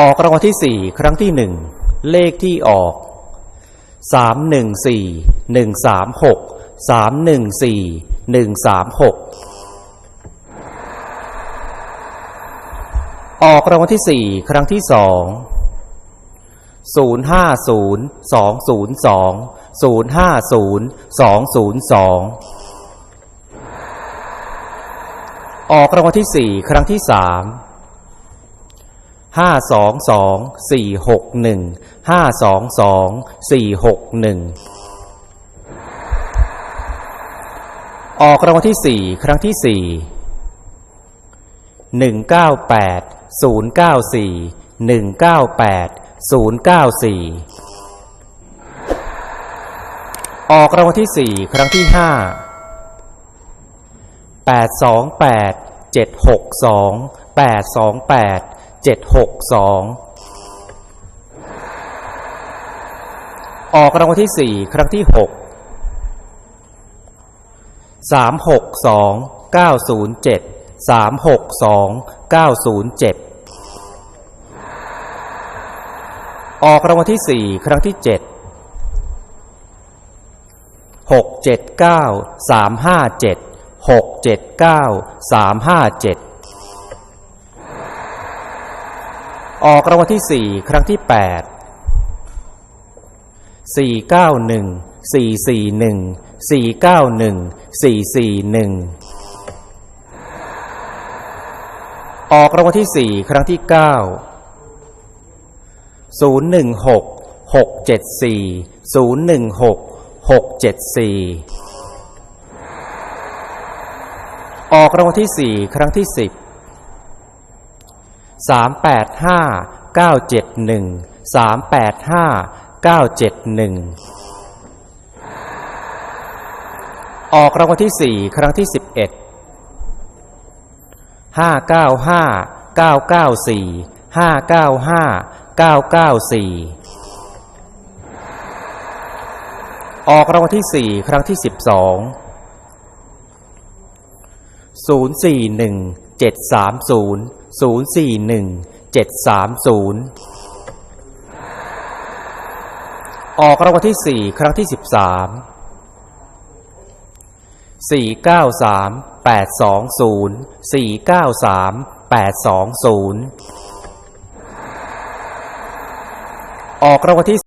ออกรางวัลที่สี่ครั้งที่หนึ่งเลขที่ออกสามหนึ่งสี่หนึ่งสามหกสามหนึ่งสี่หนึ่งสามหกออกรางวัลที่สี่ครั้งที่สองศูนย์ห้าศูนย์สองศูนย์สองศูนย์ห้าศูนย์สองศูนย์สองออกรางวัลที่สี่ครั้งที่สาม ห้าสองสองสี่หกหนึ่งห้าสองสองสี่หกหนึ่งออกรางวัลที่สี่ครั้งที่สี่หนึ่งเก้าแปดศูนย์เก้าสี่หนึ่งเก้าแปดศูนย์เก้าสี่ออกรางวัลที่สี่ครั้งที่ห้าแปดสองแปดเจ็ดหกสองแปดสองแปด เจ็ดหกสองออกรางวัลที่สี่ครั้งที่หกสามหกสองเก้าศูนย์เจ็ดสามหกสองเก้าศูนย์เจ็ดออกรางวัลที่สี่ครั้งที่เจ็ดหกเจ็ดเก้าสามห้าเจ็ดหกเจ็ดเก้าสามห้าเจ็ด ออกรางวัลที่สี่ครั้งที่แปดสี่เก้าหนึ่งสี่สี่หนึ่งสี่เก้าหนึ่งสี่สี่หนึ่งออกรางวัลที่สี่ครั้งที่เก้าศูนย์หนึ่งหกหกเจ็ดสี่ศูนย์หนึ่งหกหกเจ็ดสี่ออกรางวัลที่สี่ครั้งที่สิบ สามแปดห้าเก้าเจ็ดหนึ่งสามแปดห้าเก้าเจ็ดหนึ่งออกรางวัลที่สี่ครั้งที่สิบเอ็ดห้าเก้าห้าเก้าเก้าสี่ห้าเก้าห้าเก้าเก้าสี่ออกรางวัลที่สี่ครั้งที่สิบสองศูนย์สี่หนึ่งเจ็ดสามศูนย์ ศูนย์สี่หนึ่งเจ็ดสามศูนย์ออกรางวัลที่สี่ครั้งที่สิบสามสี่เก้าสามแปดสองศูนย์สี่เก้าสามแปดสองศูนย์ออกรางวัลที่